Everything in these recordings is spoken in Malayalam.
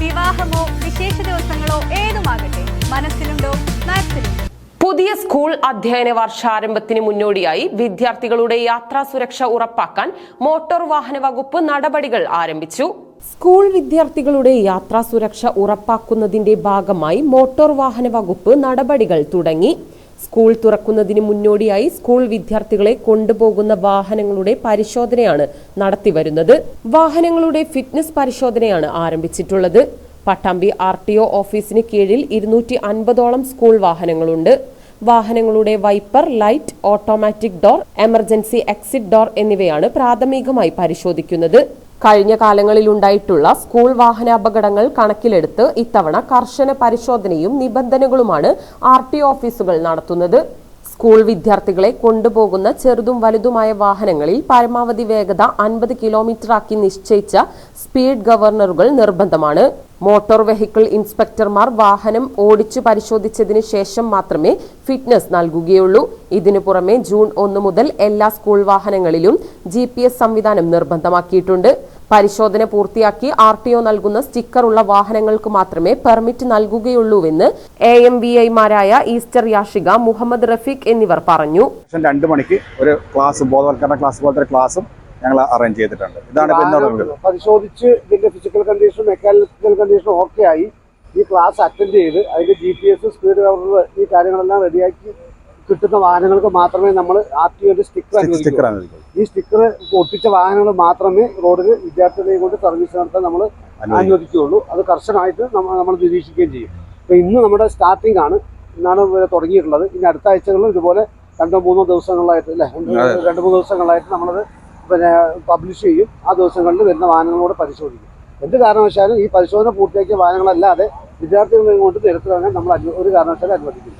വിവാഹമോ വിശേഷ ദിവസങ്ങളോ ഏതുമാകട്ടെ മനസ്സിലുണ്ടോ മാക്സിലുണ്ടോ പുതിയ സ്കൂൾ അധ്യയന വർഷാരംഭത്തിന് മുന്നോടിയായി വിദ്യാർത്ഥികളുടെ യാത്രാ സുരക്ഷ ഉറപ്പാക്കാൻ മോട്ടോർ വാഹന വകുപ്പ് നടപടികൾ ആരംഭിച്ചു. സ്കൂൾ വിദ്യാർത്ഥികളുടെ യാത്രാ സുരക്ഷ ഉറപ്പാക്കുന്നതിന്റെ ഭാഗമായി മോട്ടോർ വാഹന വകുപ്പ് നടപടികൾ തുടങ്ങി. സ്കൂൾ തുറക്കുന്നതിന് മുന്നോടിയായി സ്കൂൾ വിദ്യാർത്ഥികളെ കൊണ്ടുപോകുന്ന വാഹനങ്ങളുടെ പരിശോധനയാണ് നടത്തിവരുന്നത് വാഹനങ്ങളുടെ ഫിറ്റ്നസ് പരിശോധനയാണ് ആരംഭിച്ചിട്ടുള്ളത്. പട്ടാമ്പി ആർ ടി ഒ ഓഫീസിന് കീഴിൽ ഇരുന്നൂറ്റി അൻപതോളം സ്കൂൾ വാഹനങ്ങളുണ്ട്. വാഹനങ്ങളുടെ wiper light automatic door emergency exit door എന്നിവയാണ് പ്രാഥമികമായി പരിശോധിക്കുന്നത്. കഴിഞ്ഞ കാലങ്ങളിൽ ഉണ്ടായിട്ടുള്ള സ്കൂൾ വാഹനാപകടങ്ങൾ കണക്കിലെടുത്ത് ഇത്തവണ കർശന പരിശോധനയും നിബന്ധനകളുമാണ് ആർ ഓഫീസുകൾ നടത്തുന്നത്. സ്കൂൾ വിദ്യാർത്ഥികളെ കൊണ്ടുപോകുന്ന ചെറുതും വലുതുമായ വാഹനങ്ങളിൽ പരമാവധി വേഗത അൻപത് കിലോമീറ്റർ ആക്കി നിശ്ചയിച്ച സ്പീഡ് ഗവർണറുകൾ നിർബന്ധമാണ്. മോട്ടോർ വെഹിക്കിൾ ഇൻസ്പെക്ടർമാർ വാഹനം ഓടിച്ചു പരിശോധിച്ചതിന് ശേഷം മാത്രമേ ഫിറ്റ്നസ് നൽകുകയുള്ളൂ. ഇതിനു പുറമെ ജൂൺ ഒന്ന് മുതൽ എല്ലാ സ്കൂൾ വാഹനങ്ങളിലും ജി സംവിധാനം നിർബന്ധമാക്കിയിട്ടുണ്ട്. പരിശോധന പൂർത്തിയാക്കി ആർ ടി ഒ നൽകുന്ന സ്റ്റിക്കർ ഉള്ള വാഹനങ്ങൾക്ക് മാത്രമേ പെർമിറ്റ് നൽകുകയുള്ളൂവെന്ന് എ എം വി മാരായ ഈസ്റ്റർ യാഷിക മുഹമ്മദ് റഫീഖ് എന്നിവർ പറഞ്ഞു. രണ്ടു മണിക്ക് ഒരു ക്ലാസ് ബോധവൽക്കരണ ക്ലാസ് പോലത്തെ ക്ലാസും ക്ലാസ്സും ഞങ്ങൾ അറേഞ്ച് ചെയ്തിട്ടുണ്ട്. ഇതാണ് പരിശോധിച്ച് ഇതിന്റെ physical condition mechanical condition okay ആയി. ഈ ക്ലാസ് അറ്റൻഡ് ചെയ്ത് അതിന്റെ G P S speed cover ഈ കാര്യങ്ങളെല്ലാം റെഡിയാക്കി കിട്ടുന്ന വാഹനങ്ങൾക്ക് മാത്രമേ നമ്മൾ ആർ ടി ഒയുടെ സ്റ്റിക്കർ അനുവദിക്കൂ. ഈ സ്റ്റിക്കർ ഒട്ടിച്ച വാഹനങ്ങൾ മാത്രമേ റോഡിൽ വിദ്യാർത്ഥികളെ കൊണ്ട് സർവീസ് നടത്താൻ നമ്മൾ അനുവദിക്കും. അനുവദിക്കുകയുള്ളൂ. അത് കർശനമായിട്ട് നമ്മൾ നമ്മൾ നിരീക്ഷിക്കുകയും ചെയ്യും. അപ്പൊ ഇന്ന് നമ്മുടെ സ്റ്റാർട്ടിംഗ് ആണ്. ഇന്നാണ് തുടങ്ങിയിട്ടുള്ളത്. ഇനി അടുത്ത ആഴ്ചകളിൽ ഇതുപോലെ രണ്ടോ മൂന്നോ ദിവസങ്ങളായിട്ട് അല്ലേ? രണ്ട് മൂന്ന് ദിവസങ്ങളായിട്ട് നമ്മളത് പിന്നെ പബ്ലിഷ് ചെയ്യും. ആ ദിവസങ്ങളിൽ വരുന്ന വാഹനങ്ങളോട് പരിശോധിക്കും. എന്ത് കാരണവശാലും ഈ പരിശോധന പൂർത്തിയാക്കിയ വാഹനങ്ങളല്ലാതെ വിദ്യാർത്ഥികളെ കൊണ്ട് നിരത്തിലിറങ്ങാൻ നമ്മൾ ഒരു കാരണവശാലും അനുവദിക്കില്ല.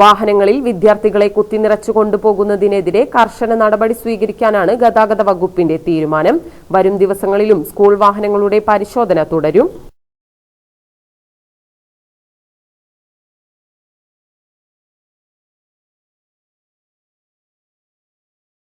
വാഹനങ്ങളിൽ വിദ്യാർത്ഥികളെ കുത്തിനിറച്ചു കൊണ്ടുപോകുന്നതിനെതിരെ കർശന നടപടി സ്വീകരിക്കാനാണ് ഗതാഗത വകുപ്പിന്റെ തീരുമാനം. വരും ദിവസങ്ങളിലും സ്കൂൾ വാഹനങ്ങളുടെ പരിശോധന തുടരും.